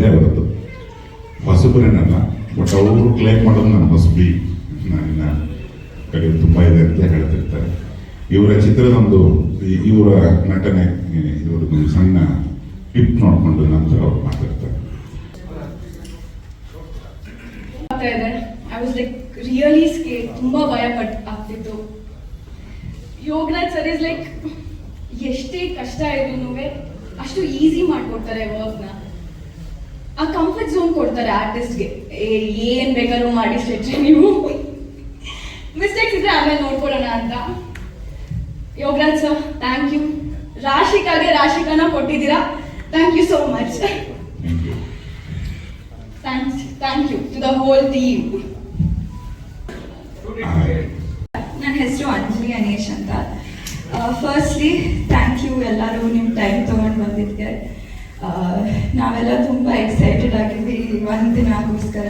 ಇದೆ ಅವರದ್ದು ಹೊಸಬ್ರೇನಲ್ಲ ಬಟ್ ಅವರು ಕ್ಲೇಮ್ ಮಾಡೋದು ನನ್ನ ಹೊಸಬಿ ನನ್ನ ಕಡೆ ತುಂಬ ಇದೆ ಅಂತ ಹೇಳ್ತಿರ್ತಾರೆ. ಇವರ ಚಿತ್ರದೊಂದು ಇವರ ನಟನೆ ಇವರದ್ದು ಸಣ್ಣ ಟಿಪ್ ನೋಡಿಕೊಂಡು ನಂತರ ಅವ್ರು ಮಾತಾಡ್ತಾರೆ. I was like really scare ತುಂಬಾ ಭಯ ಪಟ್ ಆಗ್ತಿತ್ತು. ಸರ್ ಇಸ್ ಲೈಕ್ ಎಷ್ಟೇ ಕಷ್ಟ ಇದ್ರು ಅಷ್ಟು ಈಸಿ ಮಾಡ್ಕೊಡ್ತಾರೆ ವರ್ಕ್ನ ಆ ಕಂಫರ್ಟ್ ಝೋನ್ ಕೊಡ್ತಾರೆ ಆರ್ಟಿಸ್ಟ್ಗೆ ಏನ್ ಬೇಕಾದ್ರೂ ಮಾಡಿ ಸ್ಟ್ರೆಚ್ ನೀವು. ಮಿಸ್ಟೇಕ್ಸ್ ಇದ್ರೆ ಆಮೇಲೆ ನೋಡ್ಕೊಳ್ಳೋಣ ಅಂತ. ಯೋಗರಾಜ್ ಸರ್ ಥ್ಯಾಂಕ್ ಯು ರಾಶಿಕಾಗೆ ರಾಶಿಕಾನ ಕೊಟ್ಟಿದ್ದೀರಾ? Thank you so much thanks thank you to the whole team ನನ್ನ ಹೆಸರು ಅಂಜಲಿ ಅನೇಶ್ ಅಂತ. ಫಸ್ಟ್ಲಿ ಥ್ಯಾಂಕ್ ಯು ಎಲ್ಲರೂ ನಿಮ್ಮ ಟೈಮ್ ತೊಗೊಂಡು ನಾವೆಲ್ಲ ತುಂಬ ಎಕ್ಸೈಟೆಡ್ ಆಗಿದ್ವಿ ಒಂದು ದಿನಕ್ಕೋಸ್ಕರ.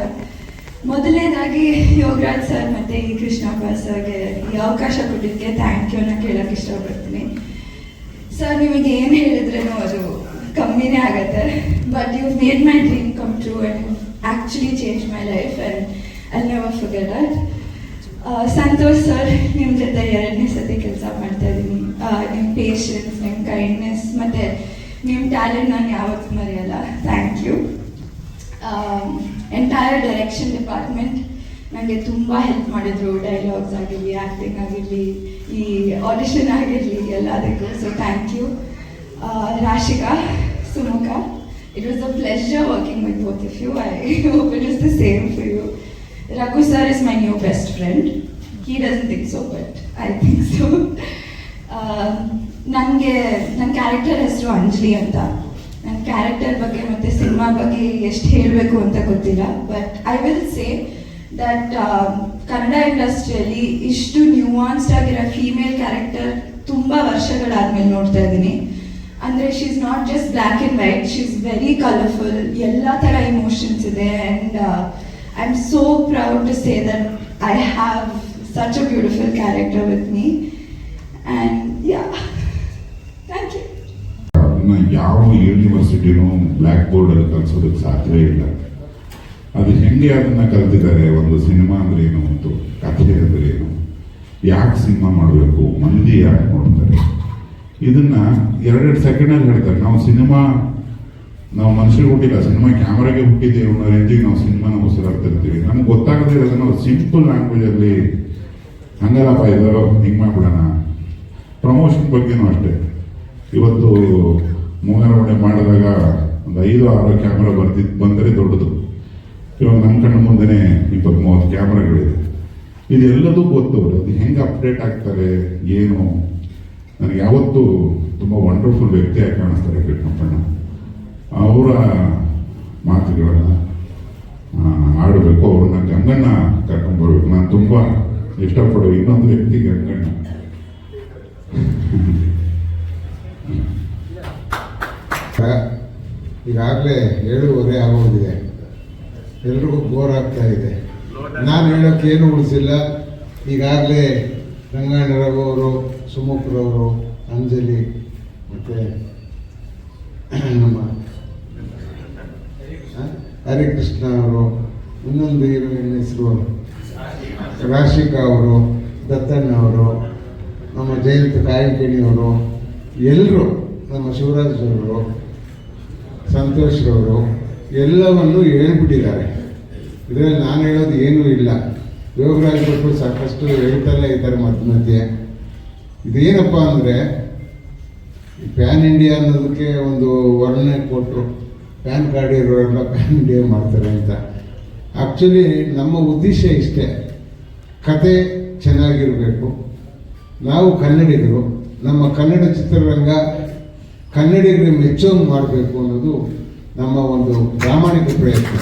ಮೊದಲನೇದಾಗಿ ಯೋಗರಾಜ್ ಸರ್ ಮತ್ತು ಈ ಕೃಷ್ಣಪ್ಪ ಸರ್ಗೆ ಈ ಅವಕಾಶ ಕೊಟ್ಟಿದ್ದಕ್ಕೆ ಥ್ಯಾಂಕ್ ಯು ಯೂನ ಕೇಳೋಕ್ಕೆ ಇಷ್ಟಪಡ್ತೀನಿ. ಸರ್, ನಿಮಗೆ ಏನು ಹೇಳಿದ್ರೇನೋ ಅದು ಕಮ್ಮಿನೇ ಆಗುತ್ತೆ but you made my dream come true and actually change my life and I never forget Santosh sir ನಿಮ್ಮ ಜೊತೆ ಎರಡನೇ ಸತಿ ಕೆಲಸ ಮಾಡ್ತಾ ಇದ್ದೀನಿ ನಿಮ್ಮ ಪೇಷನ್ಸ್ ನಿಮ್ಮ ಕೈಂಡ್ನೆಸ್ ಮತ್ತು ನಿಮ್ಮ ಟ್ಯಾಲೆಂಟ್ ನಾನು ಯಾವತ್ತೂ ಮರೆಯಲ್ಲ. Thank you entire direction department ನನಗೆ ತುಂಬ ಹೆಲ್ಪ್ ಮಾಡಿದ್ರು. ಡೈಲಾಗ್ಸ್ ಆಗಿರಲಿ ಆ್ಯಕ್ಟಿಂಗ್ ಆಗಿರಲಿ ಈ ಆಡಿಷನ್ ಆಗಿರಲಿ ಎಲ್ಲದಕ್ಕೂ. So thank you Rashika Sumukha it was a pleasure working with both if you I hope it is the same for you Raghu sir is my new best friend. He doesn't think so, but I think so. ನನಗೆ ನನ್ನ character ಹೆಸರು ಅಂಜಲಿ ಅಂತ. ನನ್ನ character ಬಗ್ಗೆ ಮತ್ತು cinema ಬಗ್ಗೆ ಎಷ್ಟು ಹೇಳಬೇಕು ಅಂತ ಗೊತ್ತಿಲ್ಲ. But I will say that Kannada ಇಂಡಸ್ಟ್ರಿಯಲ್ಲಿ ಇಷ್ಟು ನ್ಯೂವಾನ್ಸ್ಡ್ ಆಗಿರೋ ಫೀಮೇಲ್ ಕ್ಯಾರೆಕ್ಟರ್ ತುಂಬ ವರ್ಷಗಳಾದ್ಮೇಲೆ ನೋಡ್ತಾ ಇದ್ದೀನಿ. ಅಂದರೆ she is not just black and white she is very colourful ಎಲ್ಲ ಥರ ಇಮೋಷನ್ಸ್ ಇದೆ. And I am so proud to say that I have such a beautiful character with me and yeah ಅದನ್ನ ಯಾವ ಯೂನಿವರ್ಸಿಟಿನೂ black ಬೋರ್ಡಲ್ಲಿ ಕಲಿಸೋದಕ್ಕೆ ಸಾಧ್ಯ ಇಲ್ಲ. ಅದು ಹೆಂಗೆ ಅದನ್ನ ಕಲ್ತಿದ್ದಾರೆ, ಒಂದು ಸಿನಿಮಾ ಅಂದ್ರೆ ಏನು, ಒಂದು ಕಥೆ ಅಂದ್ರೆ ಏನು, ಯಾಕೆ ಸಿನಿಮಾ ಮಾಡಬೇಕು, ಮಂದಿ ಯಾಕೆ ನೋಡ್ತಾರೆ? ಇದನ್ನ ಎರಡೆರಡು ಸೆಕೆಂಡಲ್ಲಿ ಹೇಳ್ತಾರೆ. ನಾವು ಸಿನಿಮಾ, ನಾವು ಮನುಷ್ಯರಿಗೆ ಹುಟ್ಟಿಲ್ಲ, ಸಿನಿಮಾ ಕ್ಯಾಮ್ರಾಗೆ ಹುಟ್ಟಿದ್ದೀವಿ ಅನ್ನೋ ರೇಂಜಿಗೆ ನಾವು ಸಿನಿಮಾನ ಉಸಿರಾಡ್ತಿರ್ತೀವಿ ನಮ್ಗೆ ಗೊತ್ತಾಗದೇ ಇರೋದನ್ನ ನಾವು ಸಿಂಪಲ್ ಲ್ಯಾಂಗ್ವೇಜಲ್ಲಿ ಹಂಗಲ್ಲಪ್ಪ, ಇದಾರೋ, ಹಿಂಗೆ ಮಾಡ್ಬಿಡೋಣ. ಪ್ರಮೋಷನ್ ಬಗ್ಗೆನೂ ಅಷ್ಟೇ. ಇವತ್ತು ಮೂಗರವಣೆ ಮಾಡಿದಾಗ ಒಂದು ಐದು, ಆರು ಕ್ಯಾಮ್ರಾ ಬರ್ತಿದ್ದು ಬಂದರೆ ದೊಡ್ಡದು. ಇವಾಗ ನಮ್ಮ ಕಣ್ಣು ಮುಂದೆ ಇಪ್ಪತ್ತು ಮೂವತ್ತು ಕ್ಯಾಮ್ರಾಗಳಿದೆ ಇದೆಲ್ಲದೂ ಗೊತ್ತು. ಅದು ಹೆಂಗೆ ಅಪ್ಡೇಟ್ ಆಗ್ತಾರೆ, ಏನು? ನನಗೆ ಯಾವತ್ತೂ ತುಂಬ ವಂಡರ್ಫುಲ್ ವ್ಯಕ್ತಿಯಾಗಿ ಕಾಣಿಸ್ತಾರೆ ಕೃಷ್ಣಪ್ಪಣ್ಣ. ಅವರ ಮಾತುಗಳನ್ನು ಆಡಬೇಕು. ಅವ್ರನ್ನ ಗಂಗಣ್ಣ ಕರ್ಕೊಂಡ್ಬರ್ಬೇಕು ನಾನು ತುಂಬ ಇಷ್ಟಪಡೋ ಇನ್ನೊಂದು ವ್ಯಕ್ತಿ ಈಗಾಗಲೇ ಏಳುವರೆ ಆಗೋಗಿದೆ ಎಲ್ರಿಗೂ ಬೋರ್ ಆಗ್ತಾ ಇದೆ. ನಾನು ಹೇಳೋಕೆ ಏನು ಉಳಿಸಿಲ್ಲ. ಈಗಾಗಲೇ ರಂಗಾಯಣ ರಘು ಅವರು ಸುಮುಖ್ರವರು ಅಂಜಲಿ ಮತ್ತು ನಮ್ಮ ಹರಿಕೃಷ್ಣ ಅವರು, ಇನ್ನೊಂದು ಹೀರೋಯಿನ್ ಹೆಸರು ರಾಶಿಕಾ ಅವರು, ದತ್ತಣ್ಣ ಅವರು, ನಮ್ಮ ಜಯಂತ ಕಾಯಂಕಿಣಿಯವರು ಎಲ್ಲರೂ ನಮ್ಮ ಶಿವರಾಜ್ ಅವರು ಸಂತೋಷ್ ರವರು ಎಲ್ಲವನ್ನು ಹೇಳ್ಬಿಟ್ಟಿದ್ದಾರೆ. ಇದರಲ್ಲಿ ನಾನು ಹೇಳೋದು ಏನೂ ಇಲ್ಲ. ಯೋಗರಾಜ್ ಭಟ್ರು ಸಾಕಷ್ಟು ಹೇಳ್ತಾನೆ ಇದ್ದಾರೆ ಮಧ್ಯ ಮಧ್ಯೆ. ಇದೇನಪ್ಪ ಅಂದರೆ ಪ್ಯಾನ್ ಇಂಡಿಯಾ ಅನ್ನೋದಕ್ಕೆ ಒಂದು ವರ್ಣನೆ ಕೊಟ್ಟರು ಪ್ಯಾನ್ ಕಾರ್ಡ್ ಇರೋರೆಲ್ಲ ಪ್ಯಾನ್ ಇಂಡಿಯಾ ಮಾಡ್ತಾರೆ ಅಂತ. ಆ್ಯಕ್ಚುಲಿ ನಮ್ಮ ಉದ್ದೇಶ ಇಷ್ಟೇ. ಕತೆ ಚೆನ್ನಾಗಿರಬೇಕು. ನಾವು ಕನ್ನಡಿಗರು, ನಮ್ಮ ಕನ್ನಡ ಚಿತ್ರರಂಗ ಕನ್ನಡಿಗರಿಗೆ ಮೆಚ್ಚೋಂಗೆ ಮಾಡಬೇಕು ಅನ್ನೋದು ನಮ್ಮ ಒಂದು ಪ್ರಾಮಾಣಿಕ ಪ್ರಯತ್ನ.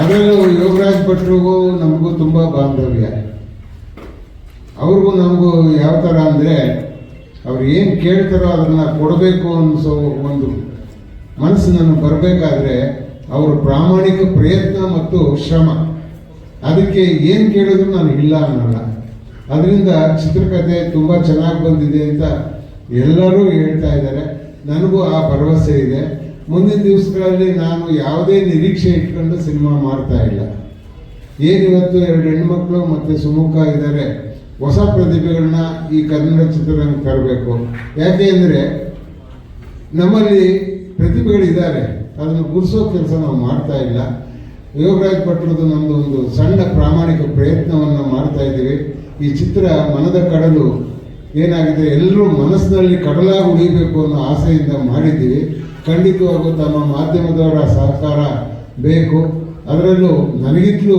ಅದರಲ್ಲೂ ಯೋಗರಾಜ್ ಭಟ್ರಿಗೂ ನಮಗೂ ತುಂಬ ಬಾಂಧವ್ಯ. ಅವ್ರಿಗೂ ನಮಗೂ ಯಾವ ಥರ ಅಂದರೆ ಅವ್ರು ಏನು ಕೇಳ್ತಾರೋ ಅದನ್ನು ಕೊಡಬೇಕು ಅನ್ನಿಸೋ ಒಂದು ಮನಸ್ಸು ನನಗೆ ಬರಬೇಕಾದ್ರೆ ಅವರ ಪ್ರಾಮಾಣಿಕ ಪ್ರಯತ್ನ ಮತ್ತು ಶ್ರಮ. ಅದಕ್ಕೆ ಏನು ಕೇಳಿದ್ರು ನಾನು ಇಲ್ಲ ಅನ್ನೋಲ್ಲ. ಅದರಿಂದ ಚಿತ್ರಕಥೆ ತುಂಬ ಚೆನ್ನಾಗಿ ಬಂದಿದೆ ಅಂತ ಎಲ್ಲರೂ ಹೇಳ್ತಾ ಇದ್ದಾರೆ, ನನಗೂ ಆ ಭರವಸೆ ಇದೆ. ಮುಂದಿನ ದಿವಸಗಳಲ್ಲಿ ನಾನು ಯಾವುದೇ ನಿರೀಕ್ಷೆ ಇಟ್ಕೊಂಡು ಸಿನಿಮಾ ಮಾಡ್ತಾ ಇಲ್ಲ. ಏನಿವತ್ತು ಎರಡು ಹೆಣ್ಮಕ್ಳು ಮತ್ತು ಸುಮುಖ ಇದ್ದಾರೆ, ಹೊಸ ಪ್ರತಿಭೆಗಳನ್ನ ಈ ಕನ್ನಡ ಚಿತ್ರರಂಗ ತರಬೇಕು. ಯಾಕೆ ಅಂದರೆ ನಮ್ಮಲ್ಲಿ ಪ್ರತಿಭೆಗಳಿದ್ದಾರೆ. ಅದನ್ನು ಗುರ್ಸೋ ಕೆಲಸ ನಾವು ಮಾಡ್ತಾ ಇಲ್ಲ. ಯೋಗರಾಜ್ ಭಟ್ರದ್ದು ನಮ್ಮದು ಒಂದು ಸಣ್ಣ ಪ್ರಾಮಾಣಿಕ ಪ್ರಯತ್ನವನ್ನು ಮಾಡ್ತಾ ಇದ್ದೀವಿ. ಈ ಚಿತ್ರ ಮನದ ಕಡಲು ಏನಾಗಿದೆ? ಎಲ್ಲರೂ ಮನಸ್ಸಿನಲ್ಲಿ ಕಡಲಾಗಿ ಉಳಿಬೇಕು ಅನ್ನೋ ಆಸೆಯಿಂದ ಮಾಡಿದ್ದೀವಿ. ಖಂಡಿತವಾಗೂ ತಮ್ಮ ಮಾಧ್ಯಮದವರ ಸಹಕಾರ ಬೇಕು. ಅದರಲ್ಲೂ ನನಗಿಂತಲೂ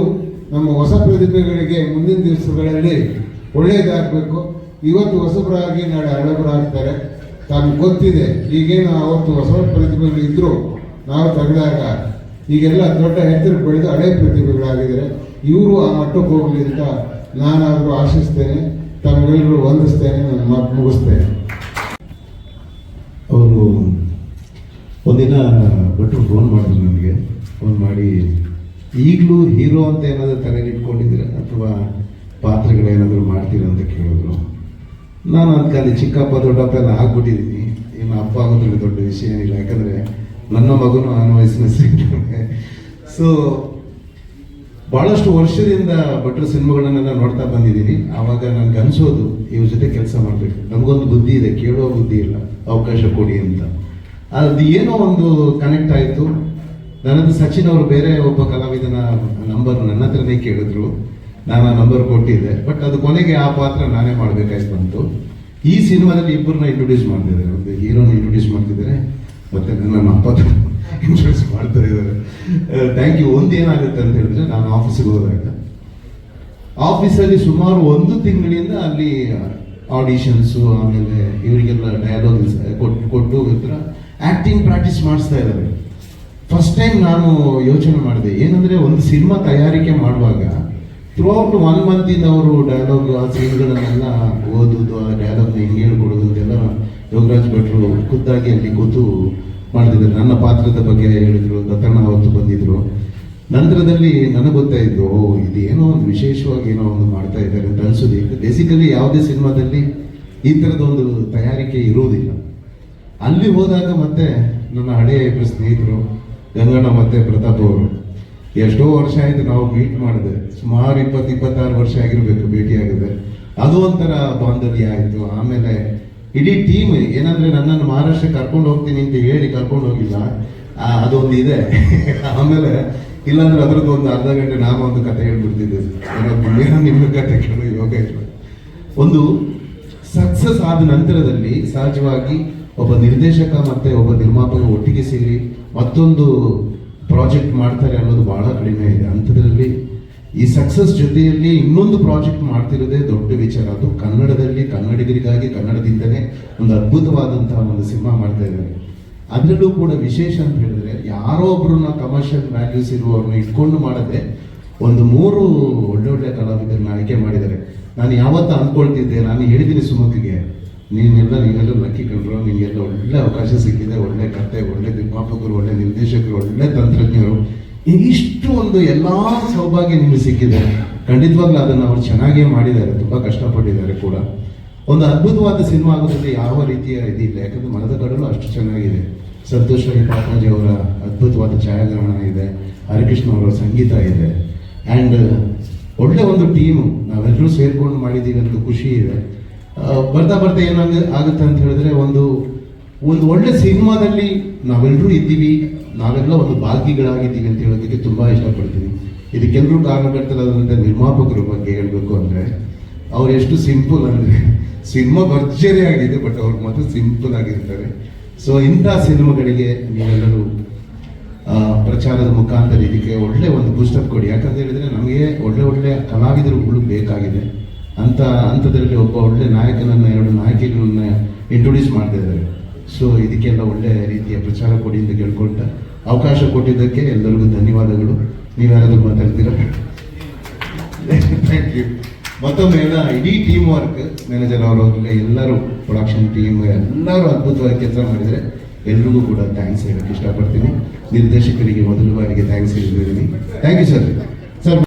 ನಮ್ಮ ಹೊಸ ಪ್ರತಿಭೆಗಳಿಗೆ ಮುಂದಿನ ದಿವಸಗಳಲ್ಲಿ ಒಳ್ಳೆಯದಾಗಬೇಕು. ಇವತ್ತು ಹೊಸಬರಾಗಿ ನಾಳೆ ಹಳಬರಾಗ್ತಾರೆ. ತಾನು ಗೊತ್ತಿದೆ, ಈಗೇನು ಅವತ್ತು ಹೊಸ ಪ್ರತಿಭೆಗಳು ಇದ್ದರೂ ನಾವು ತೆಗೆದಾಗ ಈಗೆಲ್ಲ ದೊಡ್ಡ ಹೆಸರು ಬೆಳೆದು ಹಳೆ ಪ್ರತಿಭೆಗಳಾಗಿದ್ದಾರೆ. ಇವರು ಆ ಮಟ್ಟಕ್ಕೆ ಹೋಗಲಿ ಅಂತ ನಾನಾದರೂ ಆಶಿಸ್ತೇನೆ. ತಮಗೆಲ್ಲರೂ ವಂದಿಸ್ತೇನೆ, ನನ್ನ ಮಾತು ಮುಗಿಸ್ತೇನೆ. ಅವರು ಒಂದಿನ ಭಟ್ರು ಫೋನ್ ಮಾಡಿದ್ರು ನನಗೆ. ಫೋನ್ ಮಾಡಿ, ಈಗಲೂ ಹೀರೋ ಅಂತ ಏನಾದರೂ ತಲೆಯಲ್ಲಿ ಇಟ್ಕೊಂಡಿದ್ದೀರ? ಅಥವಾ ಪಾತ್ರಗಳೇನಾದರೂ ಮಾಡ್ತೀರಾ? ಅಂತ ಕೇಳಿದ್ರು. ನಾನು ಅನ್ಕಂಡು ಚಿಕ್ಕಪ್ಪ, ದೊಡ್ಡಪ್ಪ ಎಲ್ಲ ಹಾಕ್ಬಿಟ್ಟಿದ್ದೀನಿ ಇನ್ನು ಅಪ್ಪ ಆಗೋದ್ರಲ್ಲಿ ದೊಡ್ಡ ವಿಷಯ ಏನಿಲ್ಲ. ಯಾಕಂದರೆ ನನ್ನ ಮಗನೂ ನಾನು ವಯಸ್ಸಿನ ಸಿಗ್ತಾನೆ ಸೊ ಭಾಳಷ್ಟು ವರ್ಷದಿಂದ ಭಟ್ರ ಸಿನಿಮಾಗಳನ್ನೆಲ್ಲ ನೋಡ್ತಾ ಬಂದಿದ್ದೀನಿ. ಆವಾಗ ನನ್ಗೆ ಅನಿಸೋದು, ಇವ್ರ ಜೊತೆ ಕೆಲಸ ಮಾಡಬೇಕು. ನಮಗೊಂದು ಬುದ್ಧಿ ಇದೆ ಕೇಳೋ ಬುದ್ಧಿ ಇಲ್ಲ. ಅವಕಾಶ ಕೊಡಿ ಅಂತ. ಅದು ಏನೋ ಒಂದು ಕನೆಕ್ಟ್ ಆಯಿತು. ನನ್ನದು ಸಚಿನ್ ಅವರು ಬೇರೆ ಒಬ್ಬ ಕಲಾವಿದನ ನಂಬರ್ ನನ್ನ ಹತ್ರನೇ ಕೇಳಿದ್ರು. ನಾನು ಆ ನಂಬರ್ ಕೊಟ್ಟಿದ್ದೆ. ಬಟ್ ಅದು ಕೊನೆಗೆ ಆ ಪಾತ್ರ ನಾನೇ ಮಾಡಬೇಕಾಯ್ತು ಬಂತು. ಈ ಸಿನಿಮಾದಲ್ಲಿ ಇಬ್ಬರನ್ನ ಇಂಟ್ರೊಡ್ಯೂಸ್ ಮಾಡ್ತಿದ್ದಾರೆ. ಒಂದು ಹೀರೋನ ಇಂಟ್ರೊಡ್ಯೂಸ್ ಮಾಡ್ತಿದ್ದಾರೆ. ಮತ್ತೆ ನನ್ನ ಅಪ್ಪ ಇಂಟ್ರೊಡ್ಯೂಸ್ ಮಾಡ್ತಾ ಇದ್ದಾರೆ. ಥ್ಯಾಂಕ್ ಯು ಒಂದು ಏನಾಗುತ್ತೆ ಅಂತ ಹೇಳಿದ್ರೆ ನಾನು ಆಫೀಸಿಗೆ ಹೋದಾಗ ಆಫೀಸಲ್ಲಿ ಸುಮಾರು ಒಂದು ತಿಂಗಳಿಂದ ಅಲ್ಲಿ ಆಡಿಷನ್ಸು ಆಮೇಲೆ ಇವರಿಗೆಲ್ಲ ಡಯಲಾಗ್ ಕೊಟ್ಟು ಕೊಟ್ಟು ಇತರ ಆ್ಯಕ್ಟಿಂಗ್ ಪ್ರಾಕ್ಟೀಸ್ ಮಾಡಿಸ್ತಾ ಇದ್ದಾರೆ. ಫಸ್ಟ್ ಟೈಮ್ ನಾನು ಯೋಚನೆ ಮಾಡಿದೆ. ಏನಂದ್ರೆ ಒಂದು ಸಿನಿಮಾ ತಯಾರಿಕೆ ಮಾಡುವಾಗ ಥ್ರೂ ಔಟ್ ಒನ್ ಮಂತ್ ಇಂದ ಅವರು ಡಯಲಾಗ್ ಆ ಸೀನ್ಗಳನ್ನೆಲ್ಲ ಓದುದು, ಆ ಡಯಲಾಗ್ನ ಹಿಂಗೆ ಹೇಳ್ಕೊಡೋದು ಅಂತೆಲ್ಲ ಯೋಗರಾಜ್ ಭಟ್ರು ಖುದ್ದಾಗಿ ಅಲ್ಲಿ ಕೂತು ಮಾಡ್ತಿದ್ರು ನನ್ನ ಪಾತ್ರದ ಬಗ್ಗೆ ಹೇಳಿದ್ರು, ದತ್ತಣ್ಣ ಅವತ್ತು ಬಂದಿದ್ರು. ನಂತರದಲ್ಲಿ ನನಗೆ ಗೊತ್ತಾಯಿತು ಇದು ಏನೋ ಒಂದು ವಿಶೇಷವಾಗಿ ಏನೋ ಒಂದು ಮಾಡ್ತಾ ಇದ್ದಾರೆ ಅಂತ ಅನಿಸೋದು ಬೇಸಿಕಲಿ ಯಾವುದೇ ಸಿನಿಮಾದಲ್ಲಿ ಈ ಥರದ ಒಂದು ತಯಾರಿಕೆ ಇರುವುದಿಲ್ಲ. ಅಲ್ಲಿ ಹೋದಾಗ ಮತ್ತೆ ನನ್ನ ಹಳೆಯ ಇಬ್ಬರು ಸ್ನೇಹಿತರು, ಗಂಗಣ್ಣ ಮತ್ತೆ ಪ್ರತಾಪ್ ಅವರು, ಎಷ್ಟೋ ವರ್ಷ ಆಯ್ತು ನಾವು ಮೀಟ್ ಮಾಡಿದೆ. ಸುಮಾರು ಇಪ್ಪತ್ತು, ಇಪ್ಪತ್ತಾರು ವರ್ಷ ಆಗಿರ್ಬೇಕು ಭೇಟಿ ಆಗಿದೆ ಅದು ಒಂಥರ ಬಾಂಧವ್ಯ ಆಯಿತು. ಆಮೇಲೆ ಇಡೀ ಟೀಮ್ ಏನಂದ್ರೆ ನನ್ನನ್ನು ಮಹಾರಾಷ್ಟ್ರ ಕರ್ಕೊಂಡು ಹೋಗ್ತೀನಿ ಅಂತ ಹೇಳಿ ಕರ್ಕೊಂಡು ಹೋಗಿಲ್ಲ ಅದೊಂದು ಇದೆ. ಆಮೇಲೆ ಇಲ್ಲಾಂದ್ರೆ ಅದ್ರದ್ದು ಒಂದು ಅರ್ಧ ಗಂಟೆ ನಾನು ಒಂದು ಕತೆ ಹೇಳ್ಬಿಡ್ತಿದ್ದೆ. ನಿಮ್ಮ ಕತೆ ಕೇಳೋ ಯೋಗ ಒಂದು ಸಕ್ಸಸ್ ಆದ ನಂತರದಲ್ಲಿ ಸಹಜವಾಗಿ ಒಬ್ಬ ನಿರ್ದೇಶಕ ಮತ್ತೆ ಒಬ್ಬ ನಿರ್ಮಾಪಕ ಒಟ್ಟಿಗೆ ಸೇರಿ ಮತ್ತೊಂದು ಪ್ರಾಜೆಕ್ಟ್ ಮಾಡ್ತಾರೆ ಅನ್ನೋದು ಬಹಳ ಕಡಿಮೆ ಇದೆ. ಅಂಥದ್ರಲ್ಲಿ ಈ ಸಕ್ಸಸ್ ಜೊತೆಯಲ್ಲಿ ಇನ್ನೊಂದು ಪ್ರಾಜೆಕ್ಟ್ ಮಾಡ್ತಿರೋದೇ ದೊಡ್ಡ ವಿಚಾರ. ಅದು ಕನ್ನಡದಲ್ಲಿ, ಕನ್ನಡಿಗರಿಗಾಗಿ, ಕನ್ನಡದಿಂದಲೇ ಒಂದು ಅದ್ಭುತವಾದಂತಹ ಒಂದು ಸಿನಿಮಾ ಮಾಡ್ತಾ ಇದ್ದಾರೆ. ಅದರಲ್ಲೂ ಕೂಡ ವಿಶೇಷ ಅಂತ ಹೇಳಿದ್ರೆ, ಯಾರೋ ಒಬ್ಬರನ್ನ ಕಮರ್ಷಿಯಲ್ ವ್ಯಾಲ್ಯೂಸ್ ಇರುವವ್ರನ್ನ ಇಟ್ಕೊಂಡು ಮಾಡದೆ ಒಂದು ಮೂರು ಒಳ್ಳೆ ಒಳ್ಳೆ ಕಲಾವಿದರನ್ನ ಆಯ್ಕೆ ಮಾಡಿದ್ದಾರೆ. ನಾನು ಯಾವತ್ತ ಅನ್ಕೊಳ್ತಿದ್ದೆ, ನಾನು ಹೇಳಿದ್ದೀನಿ ಸುಮತಿಗೆ, ನೀನೆಲ್ಲ ನೀವೆಲ್ಲ ಲಕ್ಕಿ ಕಂಡ್ರು ನಿಮಗೆಲ್ಲ ಒಳ್ಳೆ ಅವಕಾಶ ಸಿಕ್ಕಿದೆ, ಒಳ್ಳೆ ಕತೆ, ಒಳ್ಳೆ ನಿರ್ಮಾಪಕರು, ಒಳ್ಳೆ ನಿರ್ದೇಶಕರು, ಒಳ್ಳೆ ತಂತ್ರಜ್ಞರು. ಇಷ್ಟು ಒಂದು ಎಲ್ಲ ಸೌಭಾಗ್ಯ ನಿಮಗೆ ಸಿಕ್ಕಿದೆ. ಖಂಡಿತವಾಗ್ಲೂ ಅದನ್ನು ಅವ್ರು ಚೆನ್ನಾಗೇ ಮಾಡಿದ್ದಾರೆ, ತುಂಬ ಕಷ್ಟಪಟ್ಟಿದ್ದಾರೆ ಕೂಡ. ಒಂದು ಅದ್ಭುತವಾದ ಸಿನಿಮಾ ಆಗೋದ್ರಲ್ಲಿ ಯಾವ ರೀತಿಯ ಇದಿಲ್ಲ. ಯಾಕಂದ್ರೆ ಮನದ ಕಡಲು ಅಷ್ಟು ಚೆನ್ನಾಗಿದೆ. ಸಂತೋಷ್ ರೈ ಪಾಟ್ನಾಜಿ ಅವರ ಅದ್ಭುತವಾದ ಛಾಯಾಗ್ರಹಣ ಇದೆ. ಹರಿಕೃಷ್ಣ ಅವರ ಸಂಗೀತ ಇದೆ. ಆ್ಯಂಡ್ ಒಳ್ಳೆ ಒಂದು ಟೀಮು ನಾವೆಲ್ಲರೂ ಸೇರ್ಕೊಂಡು ಮಾಡಿದ್ದೀವಿ ಅಂತ ಖುಷಿ ಇದೆ. ಬರ್ತಾ ಬರ್ತಾ ಏನಾಗ ಆಗುತ್ತೆ ಅಂತ ಹೇಳಿದ್ರೆ ಒಂದು ಒಂದು ಒಳ್ಳೆ ಸಿನಿಮಾದಲ್ಲಿ ನಾವೆಲ್ಲರೂ ಇದ್ದೀವಿ. ನಾವೆಲ್ಲ ಒಂದು ಭಾಗಿಗಳಾಗಿದ್ದೀವಿ ಅಂತ ಹೇಳೋದಕ್ಕೆ ತುಂಬಾ ಇಷ್ಟಪಡ್ತೀನಿ. ಇದಕ್ಕೆಲ್ಲರೂ ಕಾರಣಕರ್ತರಾದಂಥ ನಿರ್ಮಾಪಕರ ಬಗ್ಗೆ ಹೇಳಬೇಕು ಅಂದ್ರೆ, ಅವ್ರು ಎಷ್ಟು ಸಿಂಪಲ್ ಅಂದ್ರೆ, ಸಿನಿಮಾ ಭರ್ಜರಿ ಆಗಿದೆ, ಬಟ್ ಅವ್ರು ಮಾತ್ರ ಸಿಂಪಲ್ ಆಗಿರ್ತಾರೆ. ಸೊ ಇಂಥ ಸಿನಿಮಾಗಳಿಗೆ ನೀವೆಲ್ಲರೂ ಪ್ರಚಾರದ ಮುಖಾಂತರ ಇದಕ್ಕೆ ಒಳ್ಳೆ ಒಂದು ಬೂಸ್ಟಪ್ ಕೊಡಿ. ಯಾಕಂತ ಹೇಳಿದ್ರೆ ನಮಗೆ ಒಳ್ಳೆ ಒಳ್ಳೆ ಕಲಾವಿದರುಗಳು ಬೇಕಾಗಿದೆ. ಅಂತ ಅಂಥದ್ರಲ್ಲಿ ಒಬ್ಬ ಒಳ್ಳೆ ನಾಯಕನನ್ನ, ಎರಡು ನಾಯಕಿಗಳನ್ನ ಇಂಟ್ರೊಡ್ಯೂಸ್ ಮಾಡ್ತಾ ಇದ್ದಾರೆ. ಸೊ ಇದಕ್ಕೆಲ್ಲ ಒಳ್ಳೆ ರೀತಿಯ ಪ್ರಚಾರ ಕೊಡಿ ಅಂತ ಕೇಳ್ಕೊಳ್ತಾ ಅವಕಾಶ ಕೊಟ್ಟಿದ್ದಕ್ಕೆ ಎಲ್ಲರಿಗೂ ಧನ್ಯವಾದಗಳು. ನೀವ್ಯಾರಾದ್ರೂ ಮಾತಾಡ್ತೀರಾ? ಥ್ಯಾಂಕ್ ಯು ಮತ್ತೊಮ್ಮೆ ಇಡೀ ಟೀಮ್ ವರ್ಕ್ ಮ್ಯಾನೇಜರ್ ಅವರು ಎಲ್ಲರೂ ಪ್ರೊಡಕ್ಷನ್ ಟೀಮ್ ಎಲ್ಲರೂ ಅದ್ಭುತವಾಗಿ ಕೆಲಸ ಮಾಡಿದರೆ ಎಲ್ರಿಗೂ ಕೂಡ ಥ್ಯಾಂಕ್ಸ್ ಹೇಳಕ್ಕೆ ಇಷ್ಟಪಡ್ತೀನಿ. ನಿರ್ದೇಶಕರಿಗೆ ಮೊದಲ ಬಾರಿಗೆ ಥ್ಯಾಂಕ್ಸ್ ಹೇಳಿದ್ದೀನಿ ಥ್ಯಾಂಕ್ ಯು ಸರ್ ಸರ್